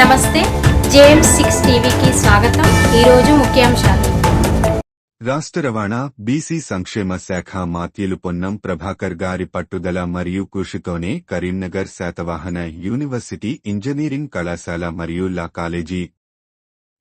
నమస్తే JM six టీవీకి స్వాగతం. ఈరోజు ముఖ్యాంశాలు. రాష్ట్ర రవాణా బీసీ సంక్షేమ శాఖ మాత్యలు పొన్నం ప్రభాకర్ గారి పట్టుదల మరియు కృషితోనే కరీంనగర్ శాతవాహన యూనివర్సిటీ ఇంజనీరింగ్ కళాశాల మరియు లా కాలేజీ.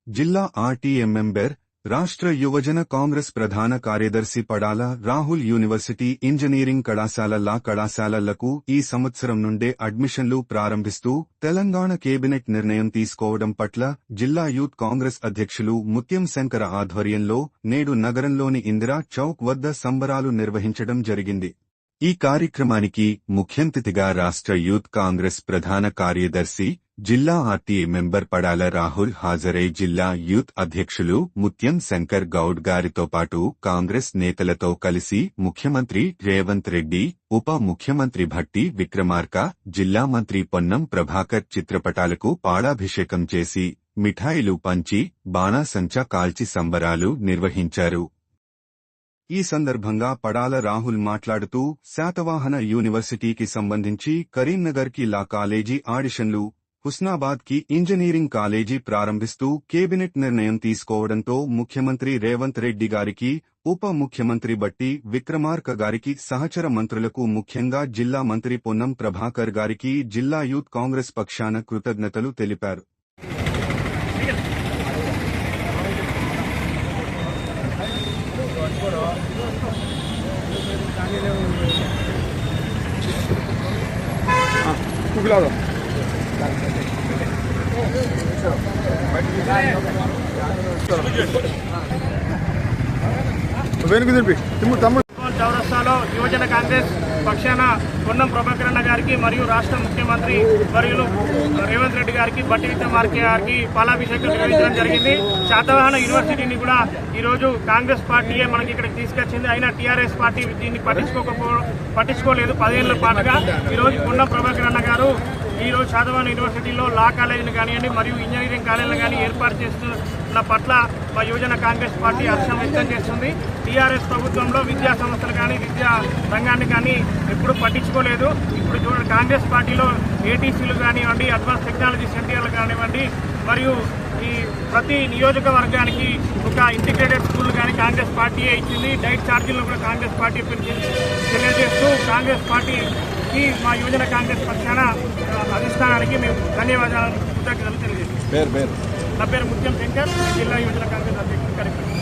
జిల్లా ఆర్టీఎం మెంబర్ రాష్ట్ర యువజన కాంగ్రెస్ ప్రధాన కార్యదర్శి పడాల రాహుల్ యూనివర్సిటీ ఇంజనీరింగ్ కళాశాల లా కళాశాలలకు ఈ సంవత్సరం నుండే అడ్మిషన్లు ప్రారంభిస్తూ తెలంగాణ కేబినెట్ నిర్ణయం తీసుకోవడం పట్ల జిల్లా యూత్ కాంగ్రెస్ అధ్యక్షులు ముత్యం శంకర ఆధ్వర్యంలో నేడు నగరంలోని ఇందిరా చౌక్ వద్ద సంబరాలు నిర్వహించడం జరిగింది. ఈ కార్యక్రమానికి ముఖ్యంతిథిగా రాష్ట్ర యూత్ కాంగ్రెస్ ప్రధాన కార్యదర్శి జిల్లా ఆర్టీఏ మెంబర్ పడాల రాహుల్ హాజరై జిల్లా యూత్ అధ్యక్షులు ముత్యం శంకర్ గౌడ్ గారితో పాటు కాంగ్రెస్ నేతలతో కలిసి ముఖ్యమంత్రి రేవంత్ రెడ్డి ఉప ముఖ్యమంత్రి భట్టి విక్రమార్క జిల్లా మంత్రి పొన్నం ప్రభాకర్ చిత్రపటాలకు పాడాభిషేకం చేసి మిఠాయిలు పంచి బాణాసంచా కాల్చి సంబరాలు నిర్వహించారు. ఈ సందర్భంగా పడాల రాహుల్ మాట్లాడుతూ శాతవాహన యూనివర్సిటీకి సంబంధించి కరీంనగర్కి లా కాలేజీ ఆడిషన్లు హుస్నాబాద్కి ఇంజనీరింగ్ కాలేజీ ప్రారంభిస్తూ కేబినెట్ నిర్ణయం తీసుకోవడంతో ముఖ్యమంత్రి రేవంత్ రెడ్డి గారికి ఉప ముఖ్యమంత్రి బట్టి విక్రమార్క గారికి సహచర మంత్రులకు ముఖ్యంగా జిల్లా మంత్రి పొన్నం ప్రభాకర్ గారికి జిల్లా యూత్ కాంగ్రెస్ పక్షాన కృతజ్ఞతలు తెలిపారు Cuidado. వెనుక తిరిపి తిమ్ముడు తమ్ముడు చౌరస్తాలో యువజన కాంగ్రెస్ పక్షాన పొన్నం ప్రభాకర్ అన్న గారికి మరియు రాష్ట్ర ముఖ్యమంత్రి మరియు రేవంత్ రెడ్డి గారికి బట్టి విక్రమార్కే గారికి పాలాభిషేకం నిర్వహించడం జరిగింది. శాతవాహన యూనివర్సిటీని కూడా ఈరోజు కాంగ్రెస్ పార్టీయే మనకి ఇక్కడికి తీసుకొచ్చింది. అయినా టీఆర్ఎస్ పార్టీ దీన్ని పట్టించుకోకపో పట్టించుకోలేదు. పదేళ్ళ పాటుగా ఈరోజు పొన్నం ప్రభాకర్ అన్న గారు ఈ రోజు యూనివర్సిటీలో లా కాలేజీని కానివ్వండి మరియు ఇంజనీరింగ్ కాలేజీలు కానీ ఏర్పాటు చేస్తున్న పట్ల మా యువజన కాంగ్రెస్ పార్టీ హర్షం వ్యక్తం చేస్తుంది. టీఆర్ఎస్ ప్రభుత్వంలో విద్యా సంస్థలు కానీ విద్యా రంగాన్ని కానీ ఎప్పుడు పట్టించుకోలేదు. ఇప్పుడు చూడండి కాంగ్రెస్ పార్టీలో ఏటీసీలు కానివ్వండి అడ్వాన్స్ టెక్నాలజీ సెంటర్లు కానివ్వండి మరియు ఈ ప్రతి నియోజకవర్గానికి ఒక ఇంటిగ్రేటెడ్ స్కూల్ కానీ కాంగ్రెస్ పార్టీయే ఇచ్చింది. డైట్ ఛార్జీలను కూడా కాంగ్రెస్ పార్టీ తెలియజేస్తూ కాంగ్రెస్ పార్టీ పార్టీకి మా యువజన కాంగ్రెస్ పక్షాన అధిష్టానానికి మేము ధన్యవాదాలు కృతజ్ఞతలు తెలియజేస్తాం పేరు పేరు. నా పేరు ముత్యం శంకర్ జిల్లా యువజన కాంగ్రెస్ అధ్యక్షుడు కార్యక్రమం.